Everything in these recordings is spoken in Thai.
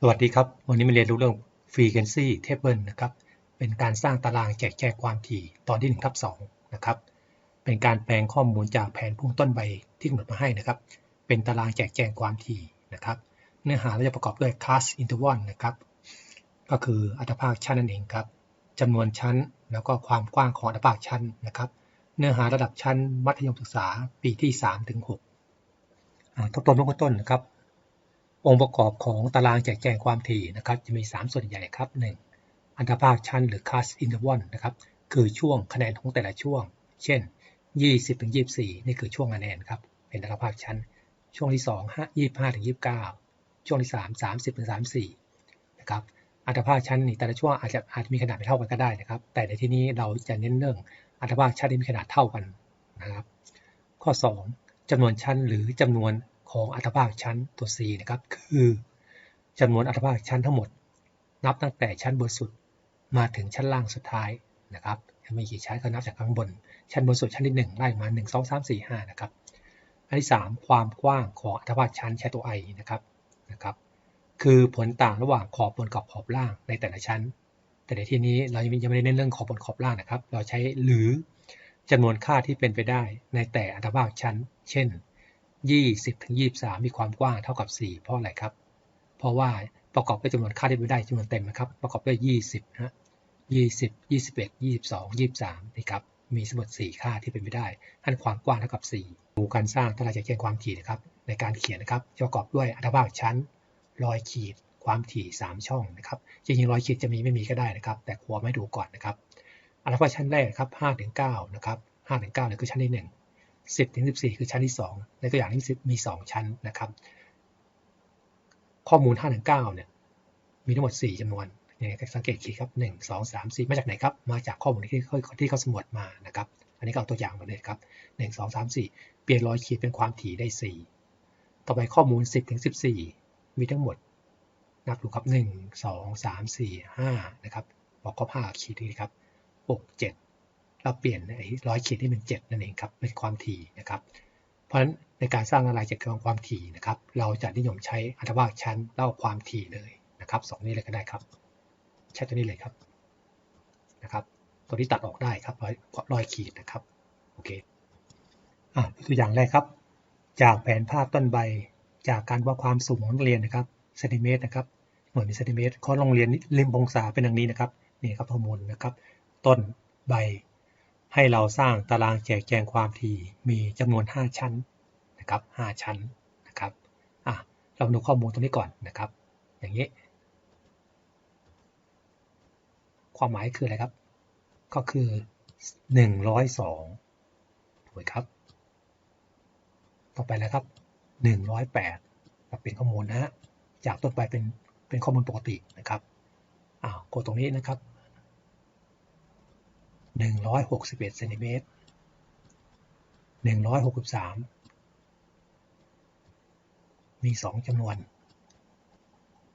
สวัสดีครับ วันนี้มาเรียนรู้เรื่อง frequency table นะครับ เป็นการสร้างตารางแจกแจงความถี่ตอนที่1ทับ2นะครับ เป็นการแปลงข้อมูลจากแผนพุ่งต้นใบที่กำหนดมาให้นะครับ เป็นตารางแจกแจงความถี่นะครับ เนื้อหาเราจะประกอบด้วย class interval นะครับ ก็คืออัตภาคชั้นนั่นเองครับจำนวนชั้นแล้วก็ความกว้างของอัตภาคชั้นนะครับ เนื้อหาระดับชั้นมัธยมศึกษาปีที่3ถึง6ทบทวนเบื้องต้นนะครับ องค์ประกอบของตารางแจกแจงความถี่นะครับจะมี 3 ส่วนใหญ่ครับ 1. อันตรภาคชั้นหรือ class interval นะครับคือช่วงคะแนนของแต่ละช่วง เช่น 20ถึง24 นี่คือช่วงคะแนนครับเป็นอันตรภาคชั้น ช่วงที่ 2 25ถึง29 ช่วงที่ 3 30ถึง34 นะครับอัตราภาคชั้นนี่แต่ละช่วงอาจจะอาจจะมีขนาดไม่เท่ากันก็ได้นะครับ แต่ในที่นี้เราจะเน้นเรื่องอัตราภาคชั้นที่มีขนาดเท่ากันนะครับ ข้อ 2จำนวนชั้นหรือจำนวน ของอัตภาคชั้นตัว C นะครับ คือจำนวนอัตภาคชั้นทั้งหมด นับตั้งแต่ชั้นบนสุดมาถึงชั้นล่างสุดท้ายนะครับจะมีกี่ชั้นก็นับจากข้างบน ชั้นบนสุดชั้นที่ 1 ไล่มา 1 2 3 4 5 นะครับ อันที่ 3 ความกว้างของอัตภาคชั้นใช้ตัว i นะครับนะครับ คือผลต่างระหว่างขอบบนกับขอบล่างในแต่ละชั้น แต่ในที่นี้เรายังไม่ได้เน้นเรื่องขอบบนขอบล่างนะครับ เราใช้หรือจำนวนค่าที่เป็นไปได้ในแต่อัตภาคชั้น เช่น 20ถึง23 มีความกว้างเท่ากับ 4 เพราะอะไรครับ เพราะว่าประกอบด้วยจำนวนค่าที่ไม่ได้จำนวนเต็มนะครับ ประกอบด้วย 20นะ20 21 22 23นี่ครับ มีสมมติ4ค่าที่เป็นไปได้ท่านความกว้างเท่ากับ4ดูการสร้างตารางแจกแจงความถี่นะครับ ในการเขียนนะครับจะประกอบด้วยอัตราภาคชั้นรอยขีด ความถี่ 3 ช่องนะครับ จริงๆรอยขีดจะมีไม่มีก็ได้นะครับ แต่ครัวไม่ดูก่อนนะครับ อัตราภาคชั้นแรกครับ5ถึง9นะครับ5ถึง9เนี่ยคือชั้นที่ 1 10ถึง14 คือชั้นที่ 2 ในตัวอย่างนี้มี 2 ชั้นนะครับ ข้อมูล5ถึง9เนี่ยมีทั้งหมด 4จำนวนอย่างสังเกตขีดครับ 1 2 3 4 มาจากไหนครับ มาจากข้อมูลที่ที่เขาสำรวจมานะครับ อันนี้ก็เอาตัวอย่างมาเลยครับ 1 2 3 4 เปลี่ยนรอยขีดเป็นความถี่ได้ 4 ต่อไปข้อมูล 10ถึง14 มีทั้งหมดนับดูครับ 1 2 3 4 5 นะครับ บอกข้อ5ขีดนี้ครับ 6 7 เราเปลี่ยนไอ้ร้อยขีดที่เป็น 7 นั่นเองครับ เป็นความถี่นะครับ เพราะฉะนั้นในการสร้างอะไรจากเครื่องความถี่นะครับ เราจะนิยมใช้อัตราชั้นเล่าความถี่เลยนะครับสองนี้เลยก็ได้ครับ ใช้ตัวนี้เลยครับนะครับ ตัวที่ตัดออกได้ครับร้อยร้อยขีดนะครับ โอเคอะตัวอย่างแรกครับ จากแผนภาพต้นใบ จากการว่าความสูงของนักเรียนนะครับเซนติเมตรนะครับหน่วยเป็นเซนติเมตรข้อโรงเรียนริมองศาเป็นอย่างนี้นะครับนี่ครับข้อมูลนะครับ ต้นใบ ให้เราสร้างตารางแจกแจงความถี่มีจำนวน 5 ชั้นนะครับ5ชั้นนะครับอะเราดูข้อมูลตรงนี้ก่อนนะครับ อย่างนี้ ความหมายคืออะไรครับ ก็คือ 102ถูกครับ ต่อไปแล้วครับ 108เราเป็นข้อมูลนะฮะจากต้นไปเป็นเป็นข้อมูลปกตินะครับอ้าวกดตรงนี้นะครับ 161เซนติเมตร163มี2จำนวน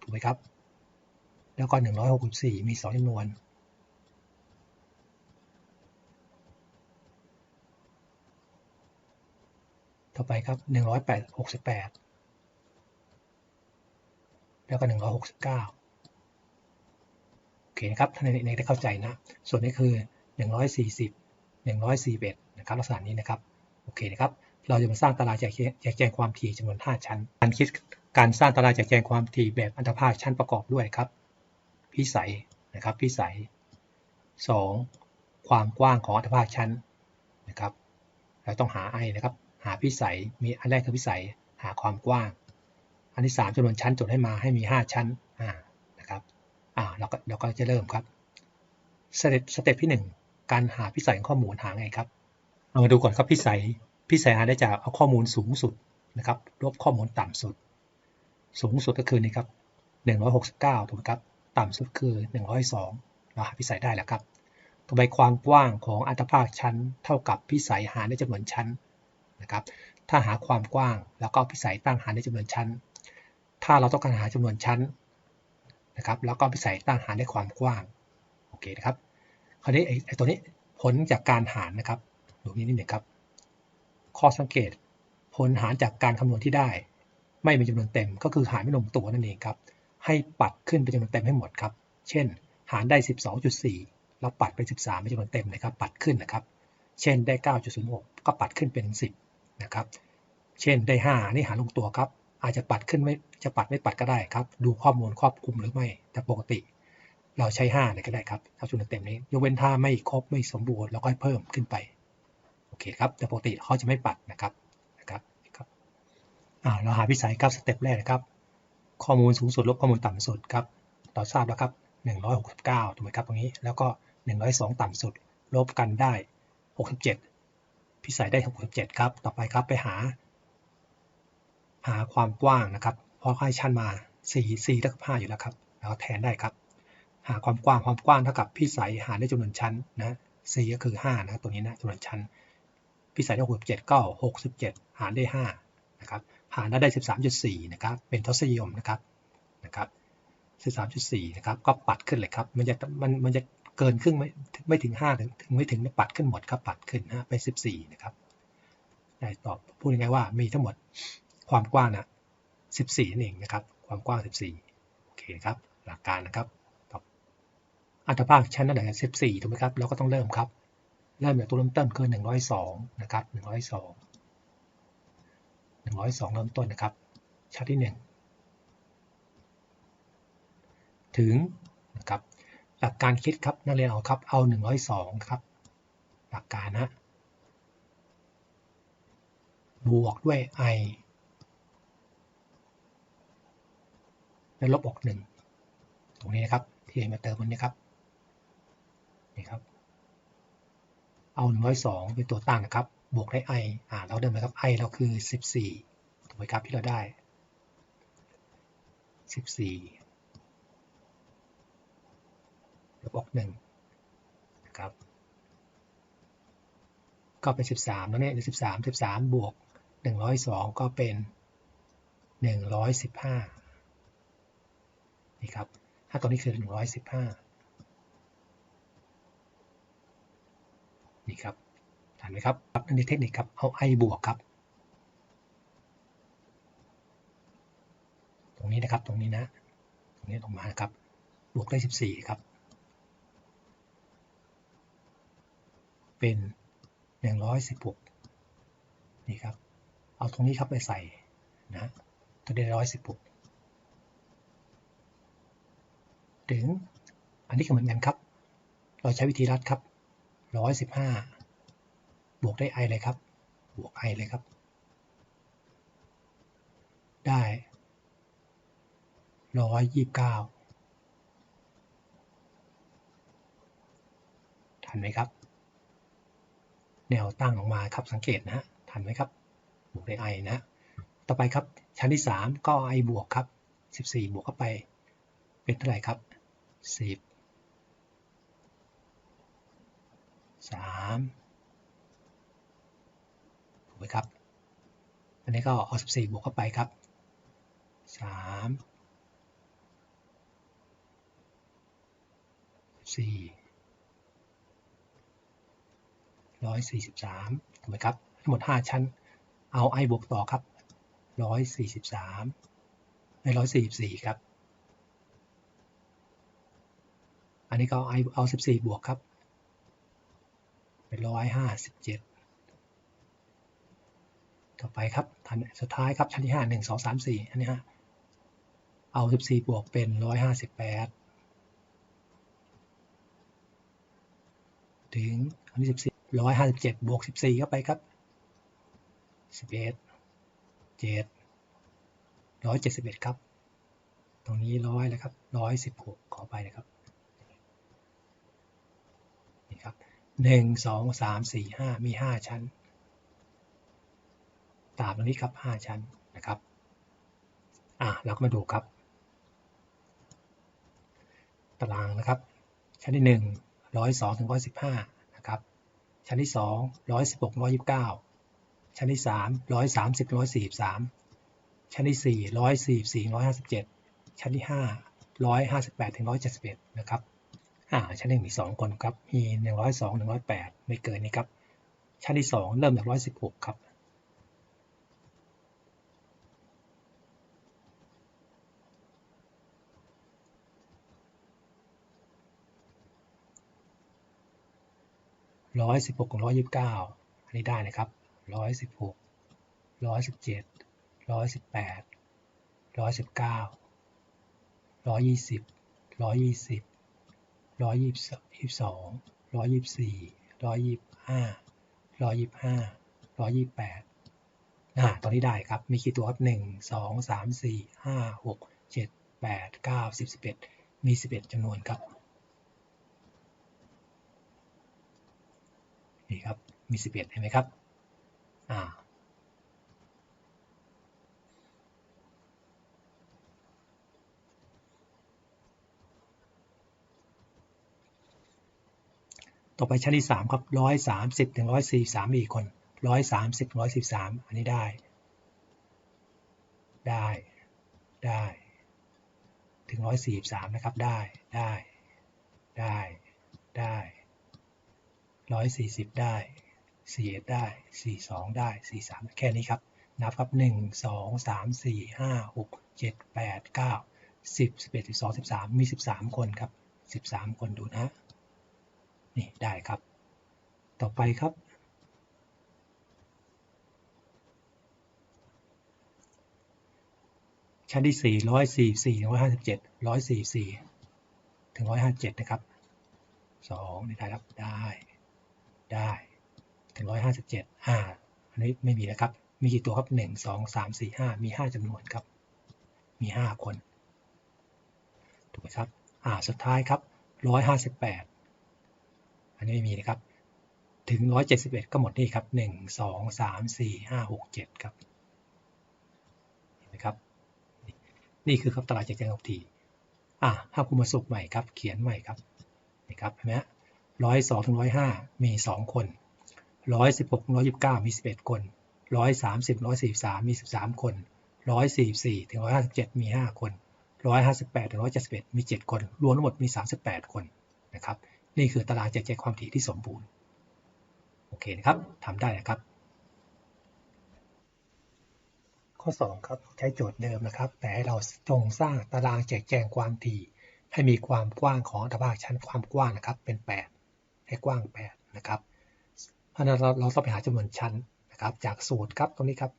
ถูกไหมครับ แล้วก็164มี2จำนวน ต่อไปครับ168แล้วก็169โอเคนะครับท่านในได้เข้าใจนะ ส่วนนี้คือ 140 141นะครับลักษณะนี้นะครับโอเคนะครับเราจะมาสร้างตารางแจกแจงความถี่จำนวน 5 ชั้น การคิดการสร้างตารางแจกแจงความถี่แบบอันตภาคชั้นประกอบด้วยครับ พิสัยนะครับพิสัย 2. ความกว้างของอันตภาคชั้นนะครับ เราต้องหา i นะครับ หาพิสัยมีอันแรกคือพิสัยหาความกว้าง อันที่ 3จำนวนชั้นจดให้มาให้มี 5 ชั้นอ่านะครับอ่าเราก็เราก็จะเริ่มครับสเต็ปสเต็ปที่ 1 การหาพิสัยข้อมูลหาไงครับเอามาดูก่อนครับพิสัยพิสัยหาได้จากเอาข้อมูลสูงสุดนะครับลบข้อมูลต่ำสุด สูงสุดก็คือนี่ครับ169ถูกไหมครับต่ำสุดคือ 102 เราหาพิสัยได้แล้วครับ ต่อไปความกว้างของอัตภาคชั้น เท่ากับพิสัยหาในจำนวนชั้นนะครับ ถ้าหาความกว้างแล้วก็พิสัยตั้งหาในจำนวนชั้น ถ้าเราต้องการหาจำนวนชั้นนะครับ แล้วก็พิสัยตั้งหาในความกว้าง โอเคนะครับ คราวนี้ไอ้ตัวนี้ผลจากการหารนะครับดูนี้นิดหนึ่งครับ ข้อสังเกตผลหารจากการคำนวณที่ได้ ไม่มีจำนวนเต็ม ก็คือหารไม่ลงตัวนั่นเองครับ ให้ปัดขึ้นเป็นจำนวนเต็มให้หมดครับ เช่น หารได้ 12.4 เราปัดไป 13 เป็นจำนวนเต็มนะครับ ปัดขึ้นนะครับ เช่นได้ 9.06 ก็ปัดขึ้นเป็น 10 นะครับ เช่นได้ 5 นี่หารลงตัวครับ อาจจะปัดขึ้นไม่ จะปัดไม่ปัดก็ได้ครับ ดูข้อมูลครอบคลุมหรือไม่ แต่ปกติ เราใช้5เลยก็ได้ครับถ้าจำนวนเต็มนี้ยกเว้นถ้าไม่ครบไม่สมบูรณ์เราก็ให้เพิ่มขึ้นไปโอเคครับแต่ปกติเขาจะไม่ปัดนะครับนะครับครับอ่าเราหาวิสัยครับสเต็ปแรกนะครับ ข้อมูลสูงสุดลบข้อมูลต่ำสุดครับต่อทราบแล้วครับ169ถูกไหมครับตรงนี้แล้วก็ 102 ต่ำสุด ลบกันได้ 67 พิสัยได้ 67 ครับ ต่อไปครับไปหา หาความกว้างนะครับ เพราะให้ชั้นมา 4 4เท่ากับ5อยู่แล้วครับ แล้วแทนได้ครับ หาความกว้างความกว้างเท่ากับพิสัยหารด้วยจำนวนชั้นนะ4ก็คือ5นะตัวนี้นะจำนวนชั้นพิสัยได้67ก็67หารได้5นะครับหารได้13.4นะครับเป็นทศนิยมนะครับนะครับ13.4นะครับก็ปัดขึ้นเลยครับมันจะมันมันจะเกินครึ่งไม่ไม่ถึง5ถึงถึงไม่ถึงปัดขึ้นหมดครับปัดขึ้นนะเป็น14นะครับได้ตอบพูดง่ายๆว่ามีทั้งหมดความกว้างนะ14นั่นเองนะครับ ความกว้าง 14 โอเคครับ หลักการนะครับ อัตราภาคชั้นระดับ14ถูกไหมครับเราก็ต้องเริ่มครับ เริ่มจากตัวเริ่มต้นคือ102นะครับ102 102 เริ่มต้นนะครับชั้นที่ 1 ถึงนะครับหลักการคิดครับนักเรียนเอาครับเอา 102 ครับ หลักการนะบวกด้วย i แล้วลบออก1ตรงนี้นะครับที่มาเติมมันนี้ครับ นี่ครับ เอา 102 เป็นตัวตั้งนะครับ บวกได้ i อ่าเราเดิมนะครับ i เราคือ 14 ถูกไหมครับที่เราได้ 14ลบออก1นะครับ ก็เป็น 13แล้วเนี่ย13 13 บวก 102 ก็เป็น 115 นี่ครับถ้าตัวนี้คือ 115 นี่ครับทันไหมครับอันนี้เทคนิคครับ เอา i บวกครับ ตรงนี้นะครับ ตรงนี้นะ ตรงนี้ลงมาครับ บวกได้ 14 ครับ เป็น 116 นี่ครับ เอาตรงนี้ครับไปใส่นะตัวได้ 116 ถึง อันนี้ก็เหมือนกันครับ เราใช้วิธีรัดครับ 115บวกได้ i เลยครับ บวก i เลยครับ ได้129ทันไหมครับ แนวตั้งออกมาครับสังเกตนะฮะทันไหมครับ บวกได้ i นะ ต่อไปครับ ชั้นที่3ก็ i บวกครับ14บวกเข้าไป เป็นเท่าไหร่ครับ10 3ถูกไหมครับ อันนี้ก็เอา 14 บวกเข้าไปครับ 3 4 143ถูกไหมครับ ทั้งหมด 5 ชั้น เอา i บวกต่อครับ 143ใน144 ครับ อันนี้ก็เอา i เอา 14 บวกครับ เป็น157ต่อไปครับทันสุดท้ายครับชั้นที่5 1 2 3 4อันนี้ฮะเอา14บสี่บวกเป็น158ถึงอันนี้14ร้อยห้าสิบเจ็ดบวกสิบสี่เข้าไปครับสิบเอ็ดเจ็ดร้อยเจ็ดสิบเอ็ดครับ ตรงนี้ร้อยแล้วครับร้อยสิบหกขอไปนะครับ นี่ครับ หนึ่งสองสามสี่ห้ามีห้าชั้น ตามตรงนี้ครับห้าชั้นนะครับอะเราก็มาดูครับ ตารางนะครับ ชั้นที่หนึ่งร้อยสองถึงร้อยสิบห้านะครับ ชั้นที่สองร้อยสิบหกร้อยยิบเก้าชั้นที่สามร้อยสามสิบร้อยสี่สามชั้นที่สี่ร้อยสี่สี่ร้อยห้าสิบเจ็ดชั้นที่ห้าร้อยห้าสิบแปดถึงร้อยเจ็ดสิบเอ็ดนะครับ่าชั้นหนึ่งมีสองคนครับมีหนึ่งร้อยสองหนึ่งร้อยแปดไม่เกินนี้ครับ ชั้นที่สองเริ่มจากร้อยสิบหกครับร้อยสิบหกกับร้อยยี่สิบเก้าอันนี้ได้นะครับร้อยสิบหกร้อยสิบเจ็ดร้อยสิบแปดร้อยสิบเก้าร้อยยี่สิบร้อยยี่สิบ ร้อยยี่สิบสองร้อยยี่สิบสี่ร้อยยี่สิบห้าร้อยยี่สิบห้าร้อยยี่สิบแปดอ่าตอนนี้ได้ครับ มีกี่ตัวครับหนึ่งสองสามสี่ห้าหกเจ็ดแปดเก้าสิบสิบเอ็ดมีสิบเอ็ดจำนวนครับ นี่ครับ มีสิบเอ็ดเห็นไหมครับ อ่า ต่อไปชั้นที่สามครับร้อยสามสิบถึงร้อยสี่สามอีกคนร้อยสามสิบร้อยสี่สามอันนี้ได้ ได้ได้ ถึงร้อยสี่สามนะครับได้ได้ได้ได้ร้อยสี่สิบได้สี่เอ็ดได้สี่สองได้สี่สามแค่นี้ครับ นับครับหนึ่งสองสามสี่ห้าหกเจ็ดแปดเก้าสิบสิบเอ็ดสิบสองสิบสามมีสิบสามคนครับสิบสามคนดูนะ นี่ได้ครับ ต่อไปครับ ชั้นที่สี่ร้อยสี่สี่ถึงร้อยห้าสิบเจ็ดร้อยสี่สี่ถึงร้อยห้าเจ็ดนะครับสองนี่ได้ครับได้ได้ถึงร้อยห้าสิบเจ็ดอ่าอันนี้ไม่มีนะครับ มีกี่ตัวครับหนึ่งสองสามสี่ห้ามีห้าจำนวนครับ มีห้าคนถูกไหมครับอ่าสุดท้ายครับร้อยห้าสิบแปด นนี้ไม่มีนะครับ ถึงร้อยเจ็ดสิบเอ็ดก็หมดนี่ครับหนึ่งสองสามสี่ห้าหกเจ็ดครับ เห็นไหมครับ นี่คือครับตลาดแจกแจงออกทีอ่าถ้าคุณมาสุกใหม่ครับ เขียนใหม่ครับ นี่ครับ เห็นไหมร้อยสองถึงร้อยห้ามีสองคนร้อยสิบหกร้อยยี่สิบเก้ามีสิบเอ็ดคนร้อยสามสิบร้อยสี่สามมีสิบสามคนร้อยสี่สี่ถึงร้อยห้าสิบเจ็ดมีห้าคนร้อยห้าสิบแปดถึงร้อยเจ็ดสิบเอ็ดมีเจ็ดคน รวมทั้งหมดมีสามสิบแปดคนนะครับ นี่คือตารางแจกแจงความถี่ที่สมบูรณ์ โอเคนะครับทำได้นะครับ ข้อ 2 ครับ ใช้โจทย์เดิมนะครับ แต่ให้เราจงสร้างตารางแจกแจงความถี่ ให้มีความกว้างของอัตภาชั้นความกว้างนะครับ เป็น 8 ให้กว้าง 8 นะครับเพราะนั้นเราเราต้องไปหาจำนวนชั้นนะครับ จากสูตรครับตรงนี้ครับ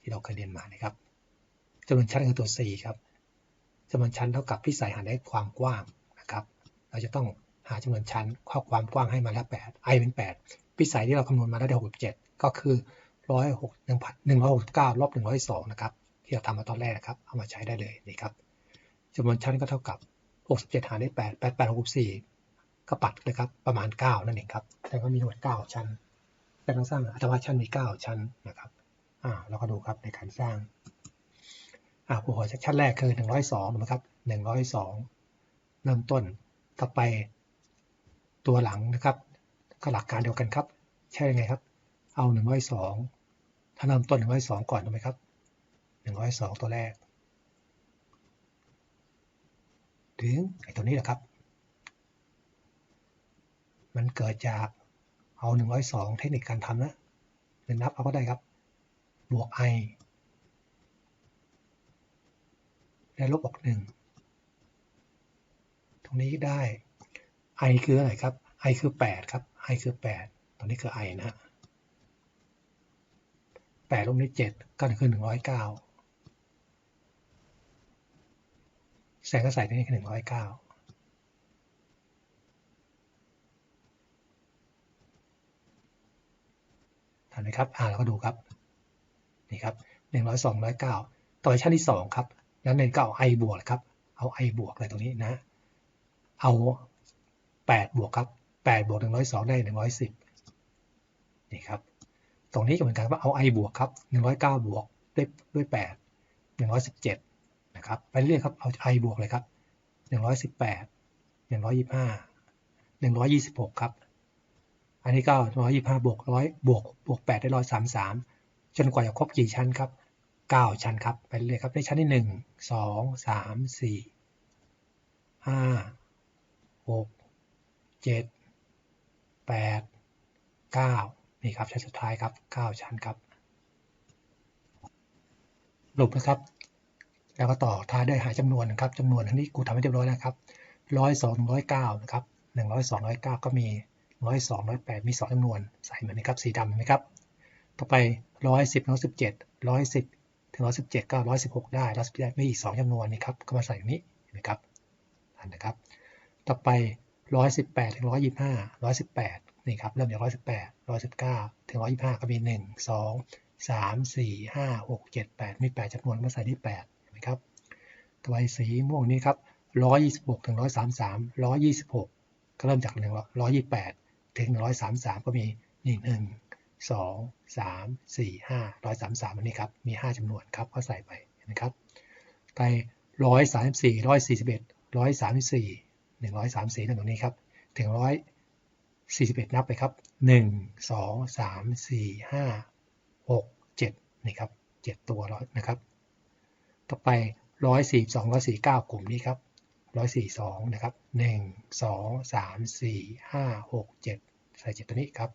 ที่เราเคยเรียนมานะครับจำนวนชั้นคือตัว c ครับจำนวนชั้นเท่ากับพิสัยหารได้ความกว้างนะครับ เราจะต้อง หาจำนวนชั้นข้อความกว้างให้มาแล้ว 8 i เป็น 8 พิสัยที่เราคำนวณมาได้67 ก็คือร้อยหกหนึ่งพันหนึ่งร้อยหกสิบเก้าลบหนึ่งร้อยสองนะครับ ที่เราทำมาตอนแรกนะครับ เอามาใช้ได้เลยนี่ครับจำนวนชั้นก็เท่ากับหกสิบเจ็ดหารได้แปดแปดแปดหกสิบสี่ก็ปัดเลยครับ ประมาณเก้านั่นเองครับแต่ก็มีทั้งหมดเก้าชั้น แต่ต้องสร้างอัตราชั้นมีเก้าชั้นนะครับอ่าเราก็ดูครับในการสร้างอ่าผู้หัวชั้นแรกคือหนึ่งร้อยสองนะครับหนึ่งร้อยสองเริ่มต้น ต่อไป ตัวหลังนะครับ ก็หลักการเดียวกันครับ ใช่ยังไงครับ เอาหนึ่งร้อยสองถ้าเริ่มต้นหนึ่งร้อยสองก่อนถูกไหมครับหนึ่งร้อยสองตัวแรก ถึงไอ้ตัวนี้แหละครับ มันเกิดจากเอาหนึ่งร้อยสองเทคนิคการทำนะเป็นนับเอาก็ได้ครับ บวก i และลบออกหนึ่ง ตรงนี้ได้ i คืออะไรครับ i คือแปดครับ i คือแปดตรงนี้คือ i นะฮะแปดลบด้วยเจ็ดก็คือหนึ่งร้อยเก้าแสงก็ใส่ตรงนี้คือหนึ่งร้อยเก้าทันไหมครับอ่าเราก็ดูครับ นี่ครับหนึ่งร้อยสองร้อยเก้าต่อชั้นที่สองครับ นั้นเน้นก็เอา i บวกครับ เอา i บวกอะไรตรงนี้นะ เอา แปดบวกครับแปดบวกหนึ่งร้อยสองได้หนึ่งร้อยสิบนี่ครับ ตรงนี้ก็เหมือนกันว่าเอา i บวกครับ 109 บวกด้วยด้วย 8 117 นะครับ ไปเรื่อยครับ เอา i บวกเลยครับ 118 125 126 ครับ อันนี้ก็ 125 บวก 100 บวกบวก 8 ได้ 133 จนกว่าจะครบกี่ชั้นครับ 9 ชั้นครับ ไปเรื่อยครับในชั้นที่ 1 2 3 4 5 6 7 8 9 นี่ครับชั้นสุดท้ายครับ 9 ชั้นครับสรุปนะครับ แล้วก็ต่อท้ายด้วยหาจำนวนนะครับจำนวนอันนี้กูทำให้เรียบร้อยนะครับร้อยสองร้อยเก้านะครับหนึ่งร้อยสองร้อยเก้าก็มีร้อยสองร้อยแปดมีสองจำนวนใส่เหมือนนะครับสีดำเห็นไหมครับ ต่อไปร้อยสิบร้อยสิบเจ็ดร้อยสิบถึงร้อยสิบเจ็ดก็ร้อยสิบหกได้ร้อยสิบได้มีอีกสองจำนวนนี่ครับก็มาใส่ตรงนี้เห็นไหมครับอันนะครับ ต่อไป ร้อยสิบแปดถึงร้อยยี่ห้าร้อยสิบแปดนี่ครับเริ่มจากร้อยสิบแปดร้อยสิบเก้าถึงร้อยยี่ห้าก็มีหนึ่งสองสามสี่ห้าหกเจ็ดแปดมีแปดจำนวนมาใส่ที่แปดนไหมครับต่อไปสีม่วงนี้ครับร้อยยี่สิบหกถึงร้อยสามสามร้อยยี่สิบหกก็เริ่มจากหนึ่งร้อยยี่แปดถึงร้อยสามสามก็มีหนึ่งหนึ่งสองสามสี่ห้าร้อยสามสามอันนี้ครับมีห้าจำนวนครับก็ใส่ไปนะครับไปร้อยสามสิบสี่ร้อยสี่สิบเอ็ดร้อยสามสิ บสี่หนึ่งร้อยสามสี่ตรงนี้ครับ ถึงร้อยสี่สิบเอ็ดนับไปครับหนึ่งสองสามสี่ห้าหกเจ็ดนี่ครับเจ็ดตัวร้อยนะครับ ต่อไปร้อยสี่สองร้อยสี่เก้ากลุ่มนี้ครับร้อยสี่สองนะครับหนึ่งสองสามสี่ห้าหกเจ็ดใส่เจ็ดตัวนี้ครับ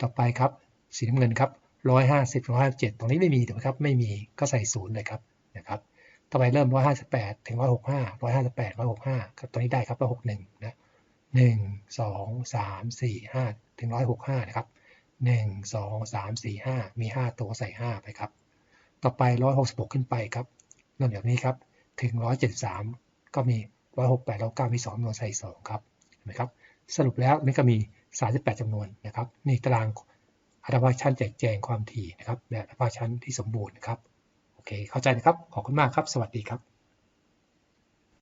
ต่อไปครับ สีน้ำเงินครับร้อยห้าสิบร้อยเจ็ดตรงนี้ไม่มีถูกไหมครับ ไม่มี ก็ใส่ศูนย์เลยครับ นะครับ ต่อไปเริ่มร้อยห้าสิบแปดถึงร้อยหกห้าร้อยห้าสิบแปดร้อยหกห้าครับตัวนี้ได้ครับร้อยหกหนึ่งนะหนึ่งสองสามสี่ห้าถึงร้อยหกห้านะครับหนึ่งสองสามสี่ห้ามีห้าตัวใส่ห้าไปครับ ต่อไปร้อยหกสิบหกขึ้นไปครับเริ่มจากนี้ครับ ถึงร้อยเจ็ดสามก็มีร้อยหกแปดร้อยเก้ามีสองจำนวนใส่สองครับเห็นไหมครับ สรุปแล้วนี่ก็มี38จำนวนนะครับนี่ตารางอัตราชั้นแจกแจงความถี่นะครับแบบอัตราชั้นที่สมบูรณ์นะครับ โอเค เข้าใจนะครับ ขอบคุณมากครับ สวัสดีครับ